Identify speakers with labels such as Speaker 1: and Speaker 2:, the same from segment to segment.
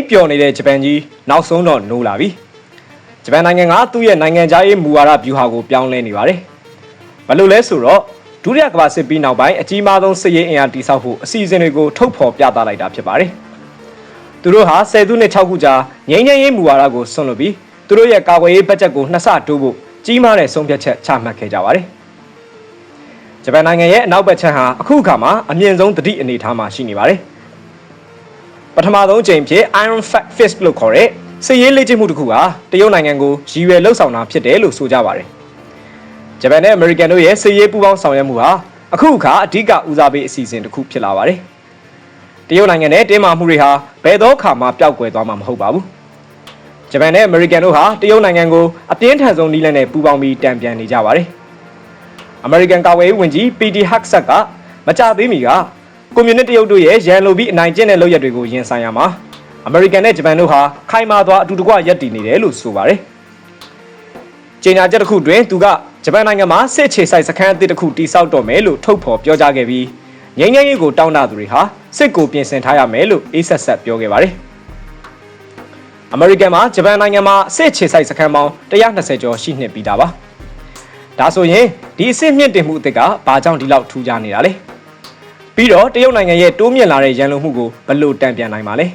Speaker 1: အိပ်ပျော်နေတဲ့ဂျပန်ကြီးနောက်ဆုံးတော့နိုးလာပြီဂျပန်နိုင်ငံကသူ့ရဲ့နိုင်ငံခြားရေးမူဝါဒဗျူဟာကိုပြောင်းလဲနေပါတယ်ဘာလို့လဲဆိုတော့ဒုတိယကမ္ဘာစစ်ပြီးနောက်ပိုင်းအကြီးမားဆုံးစစ်ရေးအင်အားတိစောက်ဖို့အစီအစဉ်တွေကိုထုတ်ဖော်ပြသလိုက်တာဖြစ်ပါတယ်သူတို့ဟာ10စုနှစ်6ခုကြာငြိမ်းချမ်းရေးမူဝါဒကိုဆွန့်လွတ်ပြီးသူတို့ရဲ့ကာကွယ်ရေးဘတ်ဂျက်ကိုနှစ်ဆတိုးဖို့ကြီးမားတဲ့ဆုံးဖြတ်ချက်ချမှတ်ခဲ့ကြပါတယ်ဂျပန်နိုင်ငံရဲ့အနောက်ဘက်ခြမ်းဟာအခုအခါမှာအမြင့်ဆုံးတတိအနေအထားမှာရှိနေပါတယ်ပ ထမဆုံးအကြိမ်ဖြစ် Iron Fist လို့ခေါ်တဲ့စစ်ရေးလေ့ကျင့်မှုတစ်ခုဟာတရုတ်နိုင်ငံကိုရည်ရွယ်လှုပ်ဆောင်တာဖြစ်တယ်လို့ဆိုကြပါတယ်ဂျပန်နဲ့အမေရိကန်တို့ရဲ့စစ်ရေးပူးပေါင်းဆောင်ရွက်မှုဟာအခုအခါအဓိကဦးစားပေးအစီအစဉ်တစ်ခုဖြစ်လာပါတယ်တရုတ်နိုင်ငံနဲ့တင်းမာမှုတွေဟာဘယ်တော့ခါမှပျောက်ကွယ်သွားမှာမဟုတ်ပါဘူးဂျပန်နဲ့အမေရိကန်တို့ဟာတရုတ်နိုင်ငံကိုအပြင်းထန်ဆုံးနည်းလမ်းနဲ့ပူးပေါင်းပြီးတံပြန်နေကြပါတယ်အမေရိကန်ကာကွယ်ရေးဝန်ကြီး PD Huxat ကမကြသေးမီက ကွန်မြူနစ်တရုတ်တို့ရဲ့ရန်လိုပြီးအနိုင်ကျင့်တဲ့လုပ်ရက်တွေကိုရင်ဆိုင်ရမှာအမေရိကန်နဲ့ဂျပန်တို့ဟာခိုင်မာစွာအတူတကွရပ်တည်နေတယ်လို့ဆိုပါတယ်။ကြေညာချက်တစ်ခုတွင်သူကဂျပန်နိုင်ငံမှာစစ်အခြေစိုက်စခန်းအသစ်တစ်ခုတည်ဆောက်တော့မယ်လို့ထုတ်ဖော်ပြောကြားခဲ့ပြီးငြိမ်းချမ်းရေးကိုတောင်းတသူတွေဟာစစ်ကိုပြင်ဆင်ထားရမယ်လို့အေးဆက်ဆက်ပြောခဲ့ပါတယ်။အမေရိကန်မှာဂျပန်နိုင်ငံမှာစစ်အခြေစိုက်စခန်းပေါင်း120ကျော်ရှိနှစ်ပြီးသားပါ။ဒါဆိုရင်ဒီအစစ်မြင့်တင်မှုအသစ်ကဘာကြောင့်ဒီလောက်ထူးခြားနေတာလဲ။ ပြီးတော့တရုတ်နိုင်ငံရဲ့တိုးမြင့်လာတဲ့ရန်လိုမှုကိုဘယ်လိုတံပြန်နိုင်မှာလဲ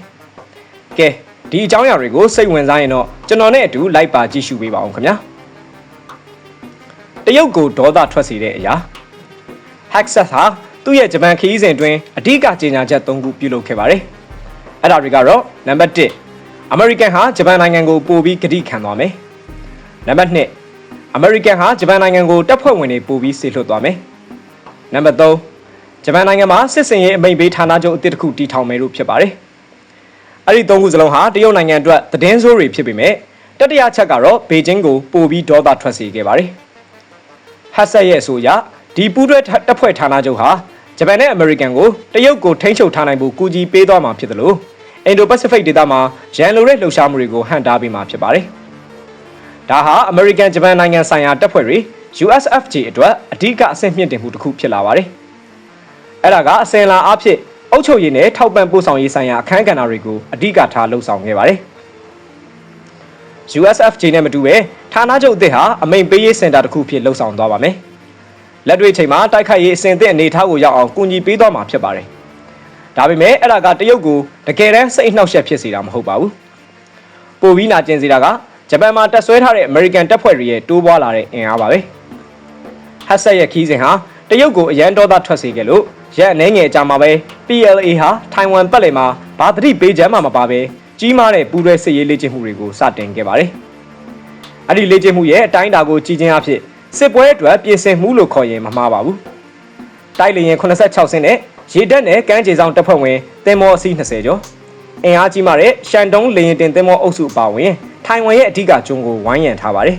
Speaker 1: ။ကဲဒီအကြောင်းအရာတွေကိုစိတ်ဝင်စားရင်တော့ကျွန်တော်နဲ့အတူလိုက်ပါကြည့်ရှုပေးပါအောင်ခင်ဗျာတရုတ်ကိုဒေါသထွက်စေတဲ့အရာ Hackset ဟာသူ့ရဲ့ဂျပန်ခရီးစဉ်အတွင်းအဓိကကြေညာချက်၃ခုပြုလုပ်ခဲ့ပါတယ်အဲ့ဒါတွေကတော့နံပါတ်1အမေရိကန်ဟာဂျပန်နိုင်ငံကိုပို့ပြီးကတိခံသွားမယ်နံပါတ်2အမေရိကန်ဟာဂျပန်နိုင်ငံကိုတပ်ဖွဲ့ဝင်တွေပို့ပြီးဆေလွှတ်သွားမယ်နံပါတ်3 ဂျပန်နိုင်ငံမှာစစ်စင်ရေးအမိန့်ပေးဌာနချုပ်အသစ်တစ်ခုတည်ထောင်မယ်လို့ဖြစ်ပါတယ်အဲ့ဒီသုံးခုစလုံးဟာတရုတ်နိုင်ငံအတွက်သတင်းဆိုးတွေဖြစ်ပေမဲ့တတိယချက်ကတော့ဘေကျင်းကိုပို့ပြီးဒေါသထွက်စေခဲ့ပါတယ်ဟတ်ဆက်ရဲ့အဆိုအရဒီပူးတွဲတပ်ဖွဲ့ဌာနချုပ်ဟာဂျပန်နဲ့အမေရိကန်ကိုတရုတ်ကိုထိန်းချုပ်ထားနိုင်ဖို့ကူညီပေးသွားမှာဖြစ်တယ်လို့အင်ဒိုပစိဖိတ်ဒေသမှာရန်လိုတဲ့လှုပ်ရှားမှုတွေကိုဟန်တားပေးမှာဖြစ်ပါတယ်ဒါဟာအမေရိကန်ဂျပန်နိုင်ငံဆိုင်ရာတပ်ဖွဲ့တွေ USFJ အတွက်အဓိကအဆင့်မြင့်တင်မှုတစ်ခုဖြစ်လာပါတယ် အဲ့ဒါကအစင်လာအဖြစ်အုပ်ချုပ်ရေးနဲ့ထောက်ပံ့ပို့ဆောင်ရေးဆိုင်ရာအခမ်းကဏ္ဍတွေကိုအဓိကထားလှုပ်ဆောင်ခဲ့ပါတယ်။ USFJ နဲ့မတူပဲဌာနချုပ်အသစ်ဟာအမိန်ပေးရေးစင်တာတစ်ခုဖြစ်လှုပ်ဆောင်သွားပါမယ်။လက်တွေ့ချိန်မှာတိုက်ခိုက်ရေးအစဉ်အသင့်အနေအထားကိုရောက်အောင်ကူညီပေးသွားမှာဖြစ်ပါတယ်။ဒါပေမဲ့အဲ့ဒါကတရုတ်ကိုတကယ်တမ်းစိတ်နှောက်ယှက်ဖြစ်စေတာမဟုတ်ပါဘူး။ပိုပြီးနာကျင်စေတာကဂျပန်မှာတက်ဆွဲထားတဲ့ American တပ်ဖွဲ့တွေရဲ့တိုးပွားလာတဲ့အင်အားပါပဲ။ဟတ်ဆက်ရဲ့ခီးစဉ်ဟာတရုတ်ကိုအရန်ဒေါသထွက်စေခဲ့လို့ ရက်အနေငယ်ကြာမှာပဲ PLA ဟာထိုင်ဝမ်ပတ်လည်မှာဘာသတိပေးကြမ်းမှမပါပဲကြီးမားတဲ့ပူးတွဲစစ်ရေးလေ့ကျင့်မှုတွေကိုစတင်ခဲ့ပါတယ်။အဲ့ဒီလေ့ကျင့်မှုရဲ့အတိုင်းအတာကိုကြီးချင်းအဖြစ်စစ်ပွဲအတွက်ပြင်ဆင်မှုလို့ခေါ်ရင်မမှားပါဘူး။တိုက်လေရင်86ဆင်းနဲ့ရေတပ်နဲ့ကမ်းခြေဆောင်တပ်ဖွဲ့ဝင်သင်္ဘောအစီး20ကျော်အင်အားကြီးမားတဲ့ရှန်တုံးလေရင်တင်သင်္ဘောအုပ်စုပါဝင်ထိုင်ဝမ်ရဲ့အဓိကကျွန်းကိုဝိုင်းရံထားပါတယ်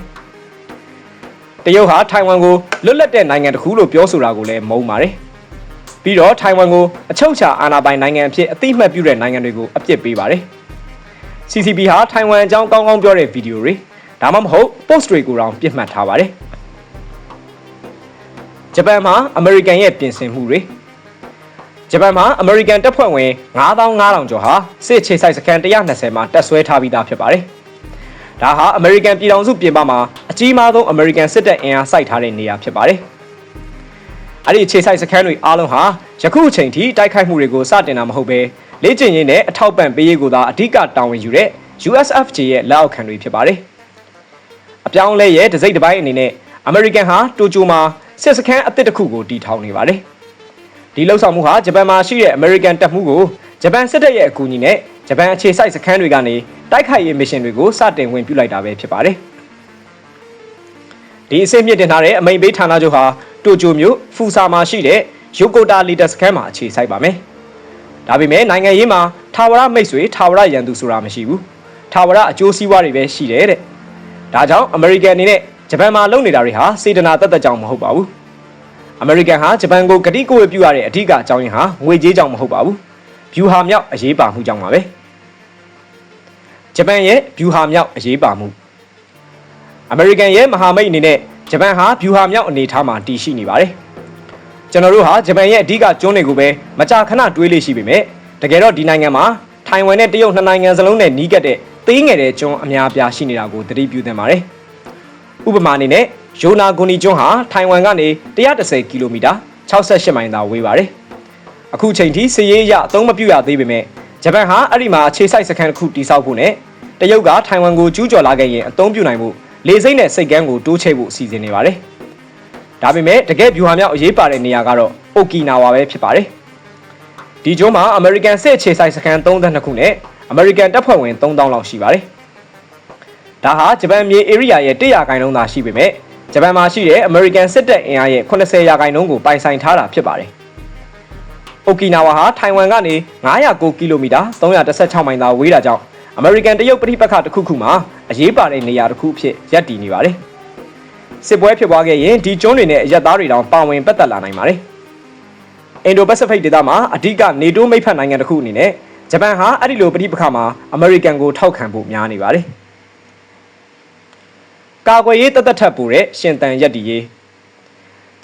Speaker 1: ။တရုတ်ဟာထိုင်ဝမ်ကိုလွတ်လပ်တဲ့နိုင်ငံတစ်ခုလို့ပြောဆိုတာကိုလည်းမုန်းပါတယ်။ ပြီးတော့ထိုင်ဝမ်ကိုအချုပ်အခြာအာဏာပိုင်နိုင်ငံအဖြစ်အသိမှတ်ပြုတဲ့နိုင်ငံတွေကိုအပြစ်ပေးပါတယ်။ CCP ဟာထိုင်ဝမ်အကြောင်းကောင်းကောင်းပြောတဲ့ဗီဒီယိုတွေဒါမှမဟုတ် post တွေကိုတောင်ပြစ်မှတ်ထားပါတယ်။ဂျပန်မှာအမေရိကန်ရဲ့ပြင်ဆင်မှုတွေဂျပန်မှာအမေရိကန်တပ်ဖွဲ့ဝင်9500ကျော်ဟာစစ်အခြေစိုက်စခန်း120မှာတပ်ဆွဲထားပြီးသားဖြစ်ပါတယ်။ဒါဟာအမေရိကန်ပြည်ထောင်စုပြင်ပမှာအကြီးမားဆုံးအမေရိကန်စစ်တပ်အင်အားစိုက်ထားတဲ့နေရာဖြစ်ပါတယ်။ အဲ့ဒီအခြေဆိုင်စခန်းတွေအားလုံးဟာယခုအချိန်ထိတိုက်ခိုက်မှုတွေကိုစတင်တာမဟုတ်ပဲလေ့ကျင့်ရေးနဲ့အထောက်ပံ့ပေးရေးကိုသာအဓိကတာဝန်ယူတဲ့ USFJ ရဲ့လက်အောက်ခံတွေဖြစ်ပါတယ်။အပြောင်းလဲရဲ့ဒစိမ့်တစ်ပိုင်းအနေနဲ့အမေရိကန်ဟာတိုကျိုမှာစစ်စခန်းအသစ်တစ်ခုကိုတည်ထောင်နေပါတယ်။ဒီလှုပ်ဆောင်မှုဟာဂျပန်မှာရှိတဲ့အမေရိကန်တပ်မှုကိုဂျပန်စစ်တပ်ရဲ့အကူအညီနဲ့ဂျပန်အခြေစိုက်စခန်းတွေကနေတိုက်ခိုက်ရေးမစ်ရှင်တွေကိုစတင်ဝင်ပြုလိုက်တာပဲဖြစ်ပါတယ်။ဒီအဆင့်မြင့်တင်ထားတဲ့အမိန်ပေးဌာနချုပ်ဟာ တိုကျိုမြို့ဖူဆာမှာရှိတဲ့ယိုကိုတာလီတက်စခန်းမှာအခြေစိုက်ပါမယ်။ဒါပေမဲ့နိုင်ငံရေးမှာထာဝရမိတ်ဆွေထာဝရရန်သူဆိုတာမရှိဘူး။ထာဝရအကျိုးစီးပွားတွေပဲရှိတယ်တဲ့။ဒါကြောင့်အမေရိကန်အနေနဲ့ဂျပန်မှာလုပ်နေတာတွေဟာစေတနာတသက်ကြောင့်မဟုတ်ပါဘူး။အမေရိကန်ဟာဂျပန်ကိုဂတိကိုဝေပြုရတဲ့အဓိကအကြောင်းရင်းဟာငွေကြေးကြောင့်မဟုတ်ပါဘူး။ဗျူဟာမြောက်အရေးပါမှုကြောင့်ပါပဲ။ဂျပန်ရဲ့ဗျူဟာမြောက်အရေးပါမှုအမေရိကန်ရဲ့မဟာမိတ်အနေနဲ့ ဂျပန်ဟာဗျူဟာမြောက်အနေထားမှာတည်ရှိနေပါတယ်ကျွန်တော်တို့ဟာဂျပန်ရဲ့အဓိကကျွန်းတွေကိုပဲမကြာခဏတွေးလေးရှိပေမဲ့တကယ်တော့ဒီနိုင်ငံမှာထိုင်ထိုင်ဝမ်နဲ့တရုတ်နှစ်နိုင်ငံစလုံးနဲ့နီးကပ်တဲ့သေးငယ်တဲ့ကျွန်းအများအပြားရှိနေတာကိုသတိပြုသင့်ပါတယ်။ဥပမာအနေနဲ့ယိုနာဂွန်နီကျွန်းဟာထိုင်ဝမ်ကနေ130ကီလိုမီတာ68မိုင်သာဝေးပါတယ်။အခုချိန်ထိစည်ရေးအရအသုံးမပြုရသေးပေမဲ့ဂျပန်ဟာအဲ့ဒီမှာအခြေစိုက်စခန်းတစ်ခုတည်ဆောက်ဖို့နဲ့တရုတ်ကထိုင်ဝမ်ကိုကျူးကျော်လာခဲ့ရင်အသုံးပြုနိုင်မှု လေစိမ့်နဲ့စိတ်ကမ်းကိုတိုးချဲ့ဖို့စီစဉ်နေပါတယ်။ဒါပေမဲ့တကယ်ဗျူဟာမြောက်အရေးပါတဲ့နေရာကတော့အိုကီနာဝါပဲဖြစ်ပါတယ်။ဒီကျွန်းမှာအမေရိကန်စစ်အခြေစိုက်စခန်း32ခုနဲ့အမေရိကန်တပ်ဖွဲ့ဝင်3000လောက်ရှိပါတယ်။ဒါဟာဂျပန်မြေ area ရဲ့100ခိုင်နှုန်းသာရှိပေမဲ့ဂျပန်မှာရှိတဲ့အမေရိကန်စစ်တပ်အင်အားရဲ့80ရာခိုင်နှုန်းကိုပိုင်ဆိုင်ထားတာဖြစ်ပါတယ်။အိုကီနာဝါဟာထိုင်ဝမ်ကနေ909ကီလိုမီတာ316မိုင်သာဝေးတာကြောင့် အမေရိကန်တရုတ်ပြည်ပခတစ်ခုခုမှာအရေးပါတဲ့နေရာတစ်ခုအဖြစ်ရပ်တည်နေပါတယ်။စစ်ပွဲဖြစ်ပွားခဲ့ရင်ဒီကျွန်းတွေနဲ့အရက်သားတွေတောင်ပါဝင်ပတ်သက်လာနိုင်ပါတယ်။အင်ဒိုပစိဖိတ်ဒေသမှာအဓိကနေတိုးမိတ်ဖက်နိုင်ငံတစ်ခုအနေနဲ့ဂျပန်ဟာအဲ့ဒီလိုပြည်ပခမှာအမေရိကန်ကိုထောက်ခံဖို့များနေပါတယ်။ကာကွယ်ရေးတသက်ထပ်ပူတဲ့ရှင်တန်ရက်တီရေး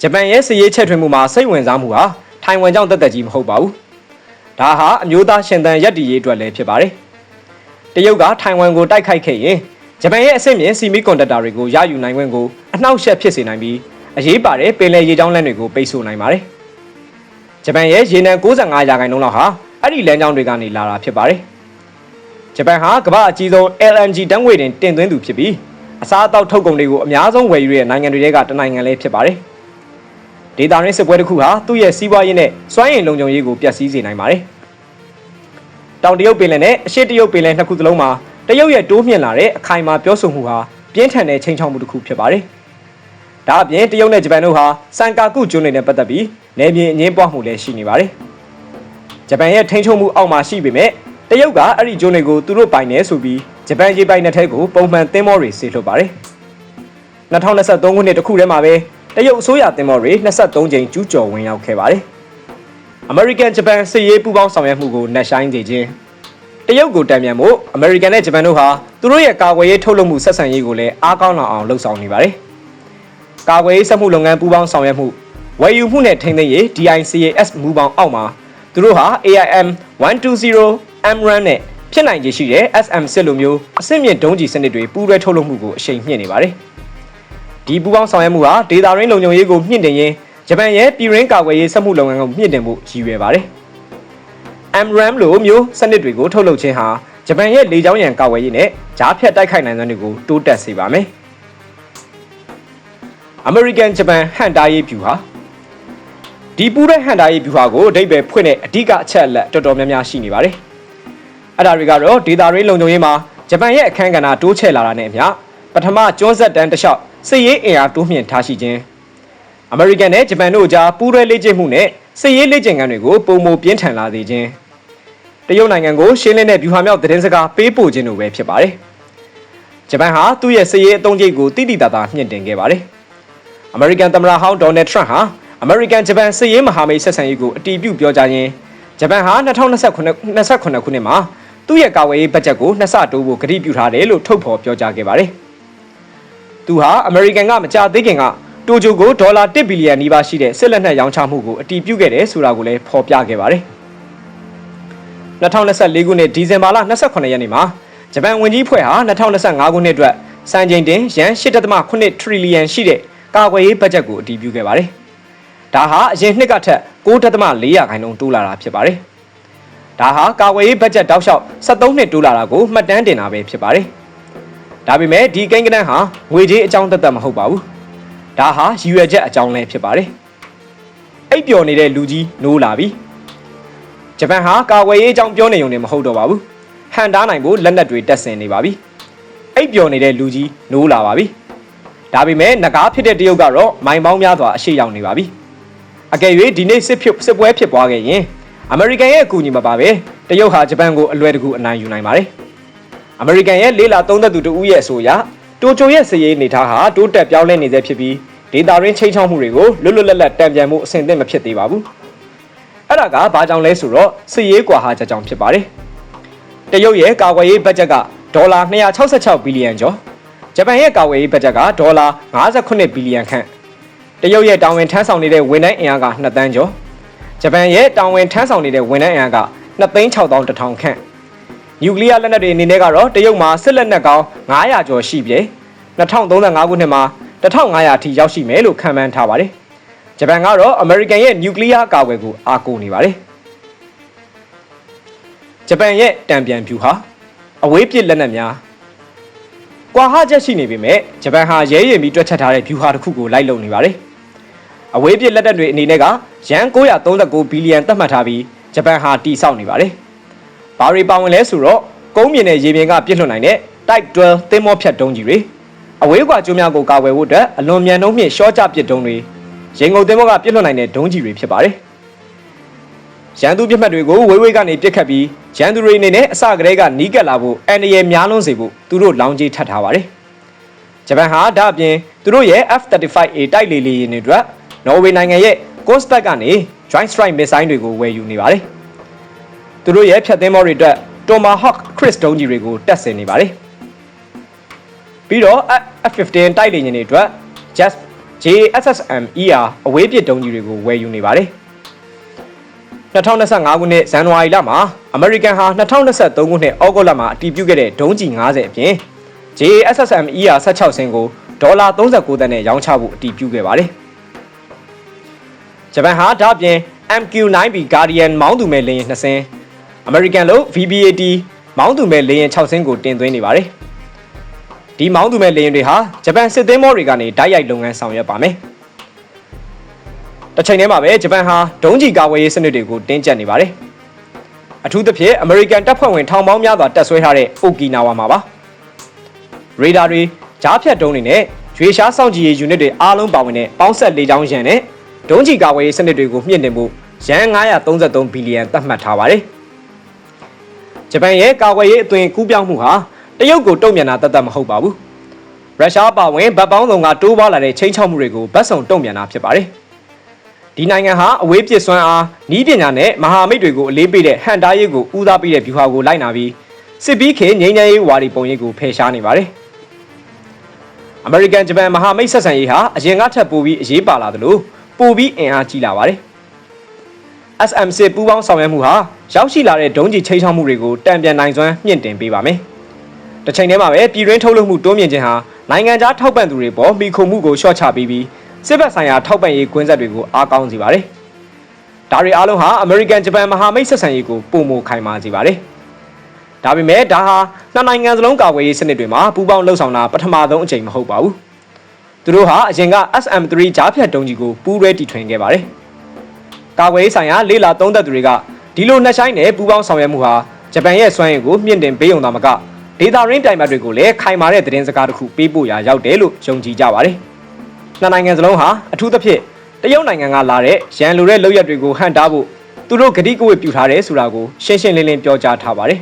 Speaker 1: ဂျပန်ရဲ့စစ်ရေးချက်ထွင်မှုမှာစိတ်ဝင်စားမှုဟာထိုင်ဝမ်ကြောင့်တသက်ကြီးမဟုတ်ပါဘူး။ဒါဟာအမျိုးသားရှင်တန်ရက်တီရေးအတွက်လည်းဖြစ်ပါတယ်။ တရုတ်ကထိုင်ဝမ်ကိုတိုက်ခိုက်ခဲ့ရင်ဂျပန်ရဲ့အဆင့်မြင့်စီမီကွန်ဒက်တာတွေကိုရယူနိုင်ခွင့်ကိုအနှောက်အယှက်ဖြစ်စေနိုင်ပြီးအရေးပါတဲ့ပင်လယ်ရေကြောင်းလမ်းတွေကိုပိတ်ဆို့နိုင်ပါတယ်။ဂျပန်ရဲ့ရေနံ65ရာခိုင်နှုန်းလောက်ဟာအဲ့ဒီလမ်းကြောင်းတွေကနေလာတာဖြစ်ပါတယ်။ဂျပန်ဟာကမ္ဘာအကြီးဆုံး LNG တန်းငွေတင်တင်သွင်းသူဖြစ်ပြီးအစားအသောက်ထုတ်ကုန်တွေကိုအများဆုံးဝယ်ယူတဲ့နိုင်ငံတွေကတနိုင်ငံလည်းဖြစ်ပါတယ်။ဒေတာရင်းစစ်ပွဲတစ်ခုဟာသူ့ရဲ့စီးပွားရေးနဲ့စွမ်းရည်လုံခြုံရေးကိုပျက်စီးစေနိုင်ပါတယ်။ တောင်တရုတ်ပင်လယ်နဲ့အရှေ့တရုတ်ပင်လယ်နှစ်ခုစလုံးမှာတရုတ်ရဲ့တိုးမြင့်လာတဲ့အခိုင်အမာပြောဆိုမှုဟာပြင်းထန်တဲ့ချိန်ချောက်မှုတစ်ခုဖြစ်ပါတယ်။ဒါအပြင်တရုတ်နဲ့ဂျပန်တို့ဟာစန်ကာကုကျွန်းတွေနဲ့ပတ်သက်ပြီးနယ်မြေအငင်းပွားမှုလည်းရှိနေပါတယ်။ဂျပန်ရဲ့ထိန်းချုပ်မှုအောက်မှာရှိပေမဲ့တရုတ်ကအဲ့ဒီကျွန်းတွေကိုသူတို့ပိုင်နေဆိုပြီးဂျပန်ရေပိုင်နယ်ထဲကိုပုံမှန်သင်းမောတွေဆေးလွှတ်ပါတယ်။2023ခုနှစ်တခုထဲမှာပဲတရုတ်အစိုးရသင်းမောတွေ23ကြိမ်ကျူးကျော်ဝင်ရောက်ခဲ့ပါတယ်။ American Japan စစ်ရေးပူးပေါင်းဆောင်ရွက်မှုကိုနှက်ဆိုင်စေခြင်းတရုတ်ကိုတံမြန်မှု American နဲ့ဂျပန်တို့ဟာသူတို့ရဲ့ကာကွယ်ရေးထုတ်လုပ်မှုဆက်ဆံရေးကိုလည်းအားကောင်းလာအောင်လှုပ်ဆောင်နေပါတယ်။ကာကွယ်ရေးစက်မှုလုပ်ငန်းပူးပေါင်းဆောင်ရွက်မှုဝယ်ယူမှုနဲ့ထိန်းသိမ်းရေး DICAS မူပေါင်းအောက်မှာသူတို့ဟာ AIM 120 MRAN နဲ့ဖြစ်နိုင်ခြေရှိတဲ့ SM စစ်လိုမျိုးအဆင့်မြင့်ဒုံးကျည်စနစ်တွေပူးရဲထုတ်လုပ်မှုကိုအရှိန်မြင့်နေပါတယ်။ဒီပူးပေါင်းဆောင်ရွက်မှုဟာဒေတာရင်းလုံခြုံရေးကိုမြင့်တင်ရင်း ဂျပန်ရဲ့ပြည်ရင်းကာကွယ်ရေးစက်မှုလုပ်ငန်းကိုမြင့်တင်ဖို့ရည်ရွယ်ပါတယ်။ MRAM လိုမျိုးစနစ်တွေကိုထုတ်လုပ်ခြင်းဟာဂျပန်ရဲ့လေကြောင်းရန်ကာကွယ်ရေးနဲ့ဂျားဖြတ်တိုက်ခိုက်နိုင်စွမ်းတွေကိုတိုးတက်စေပါမယ်။ American Japan ဟန်တာရေးဗျူဟာဒီပူးတဲ့ဟန်တာရေးဗျူဟာကိုအဓိပ္ပာယ်ဖွင့်တဲ့အဓိကအချက်အလက်တော်တော်များများရှိနေပါတယ်။အဲ့ဒါတွေကတော့ဒေတာရင်းလုံခြုံရေးမှာဂျပန်ရဲ့အခမ်းကဏ္ဍတိုးချဲ့လာတာနဲ့အမျှပထမကျွန်းဆက်တန်းတစ်လျှောက်စစ်ရေးအင်အားတိုးမြင့်ထားရှိခြင်း အမေရိကန်နဲ့ဂျပန်တို့ကြားပူးတွဲလေ့ကျင့်မှုနဲ့စစ်ရေးလေ့ကျင့်ခန်းတွေကိုပုံမပြင်းထန်လာစေခြင်းတရုတ်နိုင်ငံကိုရှင်းလင်းတဲ့ဗျူဟာမြောက်သတင်းစကားပေးပို့ခြင်းတို့ပဲဖြစ်ပါတယ်ဂျပန်ဟာသူ့ရဲ့စစ်ရေးအုံကြိတ်ကိုတိတိတသားမြင့်တင်ခဲ့ပါတယ်အမေရိကန်သမ္မတဟောင်းဒေါ်နယ်ထရန့်ဟာအမေရိကန်ဂျပန်စစ်ရေးမဟာမိတ်ဆက်ဆံရေးကိုအတီးပြုတ်ပြောကြားရင်းဂျပန်ဟာ2029 28ခုနှစ်မှာသူ့ရဲ့ကာဝေးရေးဘတ်ဂျက်ကိုနှစ်ဆတိုးဖို့ကတိပြုထားတယ်လို့ထုတ်ဖော်ပြောကြားခဲ့ပါတယ်။သူဟာအမေရိကန်ကမကြသေးခင်က တိုကျိုကိုဒေါ်လာ1ဘီလီယံနီးပါးရှိတဲ့စစ်လက်နက်ရောင်းချမှုကိုအတည်ပြုခဲ့တယ်ဆိုတာကိုလည်းဖော်ပြခဲ့ပါတယ်။2024ခုနှစ်ဒီဇင်ဘာလ28ရက်နေ့မှာဂျပန်ဝန်ကြီးဖွဲ့ဟာ2025ခုနှစ်အတွက်စံချိန်တင်ရန်8.8ထရီလီယံရှိတဲ့ကာကွယ်ရေးဘတ်ဂျက်ကိုအတည်ပြုခဲ့ပါတယ်။ဒါဟာအရင်နှစ်ကထက်9.4ရာခိုင်နှုန်းတိုးလာတာဖြစ်ပါတယ်။ဒါဟာကာကွယ်ရေးဘတ်ဂျက်တောက်လျှောက်73နှစ်တိုးလာတာကိုမှတ်တမ်းတင်တာပဲဖြစ်ပါတယ်။ဒါပေမဲ့ဒီကိန်းကနန်းဟာငွေကြေးအကြောင်းသက်သက်မဟုတ်ပါဘူး။ ဒါဟာရည်ရွယ်ချက်အကြောင်းလည်းဖြစ်ပါတယ်။အိပ်ပျော်နေတဲ့လူကြီးနိုးလာပြီ။ဂျပန်ဟာကာကွယ်ရေးအကြောင်းပြောနေုံနဲ့မဟုတ်တော့ပါဘူး။ဟန်တားနိုင်ဖို့လက်နက်တွေတက်ဆင်နေပါပြီ။အိပ်ပျော်နေတဲ့လူကြီးနိုးလာပါပြီ။ဒါပေမဲ့ငကားဖြစ်တဲ့တရုတ်ကတော့မိုင်ပေါင်းများစွာအရှိရောက်နေပါပြီ။အကယ်၍ဒီနေ့စစ်ဖြစ်စစ်ပွဲဖြစ်ပွားခဲ့ရင်အမေရိကန်ရဲ့အကူအညီမပါပဲတရုတ်ဟာဂျပန်ကိုအလွယ်တကူအနိုင်ယူနိုင်ပါတယ်။အမေရိကန်ရဲ့လေးလာသုံးသက်သူတဦးရဲ့အဆိုအရ တိုကျိုရဲ့စည်ရေးအနေထားဟာတိုးတက်ပြောင်းလဲနေသေးဖြစ်ပြီးဒေတာရင်းချိန်ချောက်မှုတွေကိုလွတ်လွတ်လပ်လပ်တံပြန်မှုအဆင်သင့်မဖြစ်သေးပါဘူး။အဲ့ဒါကဘာကြောင့်လဲဆိုတော့စည်ရေးကွာဟာချက်ကြောင့်ဖြစ်ပါတယ်။တရုတ်ရဲ့ကာကွယ်ရေးဘတ်ဂျက်ကဒေါ်လာ266ဘီလီယံကျော်ဂျပန်ရဲ့ကာကွယ်ရေးဘတ်ဂျက်ကဒေါ်လာ58ဘီလီယံခန့်တရုတ်ရဲ့တာဝန်ထမ်းဆောင်နေတဲ့ဝန်ထမ်းအင်အားက2တန်းကျော်ဂျပန်ရဲ့တာဝန်ထမ်းဆောင်နေတဲ့ဝန်ထမ်းအင်အားက2,6000ခန့် နျူကလ িয়ার လက်နက်တွေအနေနဲ့ကတော့တရုတ်မှာစစ်လက်နက်ကောင်း900ကျော်ရှိပြီ2035ခုနှစ်မှာ1500ထိရောက်ရှိမယ်လို့ခန့်မှန်းထားပါတယ်ဂျပန်ကတော့အမေရိကန်ရဲ့နျူကလ িয়ার ကာကွယ်ကိုအားကိုးနေပါတယ်ဂျပန်ရဲ့တံပြန်ဖြူဟာအဝေးပစ်လက်နက်များကွာဟချက်ရှိနေပေမဲ့ဂျပန်ဟာရဲရဲပြီးတွက်ချက်ထားတဲ့ဖြူဟာတစ်ခုကိုလိုက်လုံနေပါတယ်အဝေးပစ်လက်နက်တွေအနေနဲ့ကရန်939ဘီလီယံသတ်မှတ်ထားပြီးဂျပန်ဟာတိစောက်နေပါတယ်။ ဘာတွေပါဝင်လဲဆိုတော့ကုန်းမြင့်နဲ့ရေပြင်ကပြစ်လွှတ်နိုင်တဲ့ Type 12သင်းမောဖြတ်တုံးကြီးတွေအဝေးကွာကျိုးများကိုကာကွယ်ဖို့အတွက်အလွန်မြန်နှုံးမြင့်ရှော့ချပစ်တုံးတွေရေငုံသင်းမောကပြစ်လွှတ်နိုင်တဲ့ဒုံးကြီးတွေဖြစ်ပါတယ်။ရန်သူပြစ်မှတ်တွေကိုဝေးဝေးကနေပြစ်ခတ်ပြီးရန်သူတွေအနေနဲ့အစကတည်းကနီးကပ်လာဖို့အန်ရယ်များလွန်းစေဖို့သူတို့လောင်းကြီးထပ်ထားပါတယ်။ဂျပန်ဟာဒါအပြင်သူတို့ရဲ့ F35A တိုက်လေလေယာဉ်တွေအတွက်နော်ဝေနိုင်ငံရဲ့ Coast ကနေ Joint Strike Missile တွေကိုဝယ်ယူနေပါတယ်။ သူတို့ရဲ့ဖြတ်သင်းမောတွေအတွက် Tomahawk Chris ဒုံးကြီးတွေကိုတက်ဆင်နေပါတယ်။ပြီးတော့ F15 တိုက်လေယာဉ်တွေအတွက် Just JSSM ER အဝေးပစ်ဒုံးကြီးတွေကိုဝယ်ယူနေပါတယ်။2025ခုနှစ်ဇန်နဝါရီလမှာအမေရိကန်ဟာ2023ခုနှစ်ဩဂုတ်လမှာအတည်ပြုခဲ့တဲ့ဒုံးကြီး90အပြင် JSSM ER 16ဆင်းကိုဒေါ်လာ39သန်းနဲ့ရောင်းချဖို့အတည်ပြုခဲ့ပါတယ်။ဂျပန်ဟာဒါ့အပြင် MQ-9B Guardian မောင်းသူမဲ့လေယာဉ်2စင်း အမေရိကန်လို့ VBAT မောင်းသူမဲ့လေယာဉ်6စင်းကိုတင်သွင်းနေပါတယ်။ဒီမောင်းသူမဲ့လေယာဉ်တွေဟာဂျပန်စစ်သင်းမောတွေကနေတိုက်ရိုက်လုပ်ငန်းဆောင်ရွက်ပါမယ်။တစ်ချိန်တည်းမှာပဲဂျပန်ဟာဒုံးကျည်ကာကွယ်ရေးစနစ်တွေကိုတင်းကျပ်နေပါတယ်။အထူးသဖြင့်အမေရိကန်တပ်ဖွဲ့ဝင်ထောင်ပေါင်းများစွာတပ်ဆွဲထားတဲ့အိုကီနာဝါမှာပါ။ရေဒါတွေကြားဖြတ်တုံးတွေနဲ့ရွေရှားစောင့်ကြည့်ရေးယူနစ်တွေအားလုံးပါဝင်တဲ့ပေါင်းဆက်လေးချောင်းရန်နဲ့ဒုံးကျည်ကာကွယ်ရေးစနစ်တွေကိုမြင့်တင်ဖို့ရန်933ဘီလီယံသတ်မှတ်ထားပါတယ်။ ဂျပန်ရဲ့ကာကွယ်ရေးအသွင်ကူးပြောင်းမှုဟာတရုတ်ကိုတုံ့ပြန်တာတတ်တတ်မဟုတ်ပါဘူး။ရုရှားပါဝင်ဗတ်ပေါင်းစုံကတိုးပွားလာတဲ့ချိန်ချောက်မှုတွေကိုဗတ်စုံတုံ့ပြန်တာဖြစ်ပါတယ်။ဒီနိုင်ငံဟာအဝေးပစ်စွမ်းအားနီးပညာနဲ့မဟာမိတ်တွေကိုအလေးပေးတဲ့ဟန်တားရေးကိုဦးစားပေးတဲ့ဗျူဟာကိုလိုက်နာပြီးစစ်ပြီးခေငိမ့်ငိမ့်ရေးဝါဒီပုံရိပ်ကိုဖယ်ရှားနေပါတယ်။အမေရိကန်ဂျပန်မဟာမိတ်ဆက်ဆံရေးဟာအရင်ကထပ်ပိုပြီးအရေးပါလာသလိုပိုပြီးအင်အားကြီးလာပါတယ်။ SMC ပူးပေါင်းဆောင်ရွက်မှုဟာ ရောက်ရှိလာတဲ့ဒုံးကျည်ချိန်ချောက်မှုတွေကိုတံပြန်နိုင်စွမ်းမြင့်တင်ပေးပါမယ်။တစ်ချိန်တည်းမှာပဲပြည်တွင်းထုတ်လုပ်မှုတိုးမြင့်ခြင်းဟာနိုင်ငံခြားထောက်ပံ့သူတွေပေါ်မိခုမှုကိုလျှော့ချပေးပြီးစစ်ဘက်ဆိုင်ရာထောက်ပံ့ရေးကွင်းဆက်တွေကိုအားကောင်းစေပါတယ်။ဒါတွေအားလုံးဟာအမေရိကန်ဂျပန်မဟာမိတ်ဆက်ဆံရေးကိုပုံမခိုင်မာစေပါတယ်။ဒါပေမဲ့ဒါဟာနှစ်နိုင်ငံစလုံးကာကွယ်ရေးစနစ်တွေမှာပူးပေါင်းလှုပ်ဆောင်တာပထမဆုံးအကြိမ်မဟုတ်ပါဘူး။သူတို့ဟာအရင်က SM3 ကြားဖြတ်တုံးကြီးကိုပူးရဲတီထွင်ခဲ့ပါတယ်။ကာကွယ်ရေးဆိုင်ရာလေးလာသုံးသက်သူတွေက ဒီလိုနှက်ဆိုင်နဲ့ပူးပေါင်းဆောင်ရွက်မှုဟာဂျပန်ရဲ့စွမ်းရည်ကိုမြင့်တင်ပေးုံသာမကဒေတာရင်းတိုင်မတ်တွေကိုလည်းခိုင်မာတဲ့သတင်းစကားတစ်ခုပေးပို့ရာရောက်တယ်လို့ယုံကြည်ကြပါတယ်။နှစ်နိုင်ငံစလုံးဟာအထူးသဖြင့်တရုတ်နိုင်ငံကလာတဲ့ရန်လိုတဲ့လုပ်ရက်တွေကိုဟန့်တားဖို့သူတို့ဂတိကဝတ်ပြုထားတယ်ဆိုတာကိုရှင်းရှင်းလင်းလင်းပြောကြားထားပါတယ်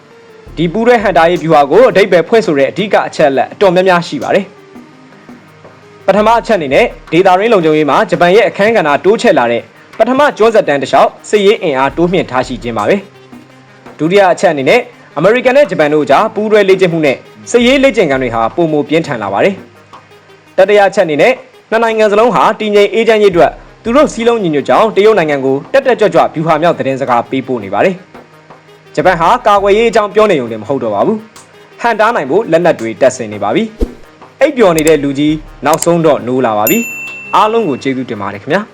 Speaker 1: ။ဒီပူးရဲဟန်တာရေးဗျူဟာကိုအတိတ်ပဲဖွဲ့ဆိုတဲ့အဓိကအချက်လက်အတော်များများရှိပါတယ်။ပထမအချက်အနေနဲ့ဒေတာရင်းလုံခြုံရေးမှာဂျပန်ရဲ့အခမ်းကဏ္ဍတိုးချဲ့လာတဲ့ ပထမကျွန်းဆက်တန်းတစ်လျှောက်စစ်ရေးအင်အားတိုးမြင့်ထားရှိခြင်းပါပဲ။ဒုတိယအချက်အနေနဲ့အမေရိကန်နဲ့ဂျပန်တို့ကြားပူးရဲလေ့ကျင့်မှုနဲ့စစ်ရေးလေ့ကျင့်ခန်းတွေဟာပုံမပြင်းထန်လာပါတယ်။တတရာချက်အနေနဲ့နှစ်နိုင်ငံစလုံးဟာတည်ငြိမ်အေးချမ်းရေးအတွက်သူတို့စီးလုံးညီညွတ်ကြောင်းတရုတ်နိုင်ငံကိုတက်တက်ကြွကြွဗျူဟာမြောက်သတင်းစကားပေးပို့နေပါတယ်။ဂျပန်ဟာကာကွယ်ရေးအကြောင်းပြောနေုံနဲ့မဟုတ်တော့ပါဘူး။ဟန်တားနိုင်ဖို့လက်နက်တွေတက်ဆင်နေပါပြီ။အိပ်ပျော်နေတဲ့လူကြီးနောက်ဆုံးတော့နိုးလာပါပြီ။အားလုံးကိုကျေးဇူးတင်ပါတယ်ခင်ဗျာ။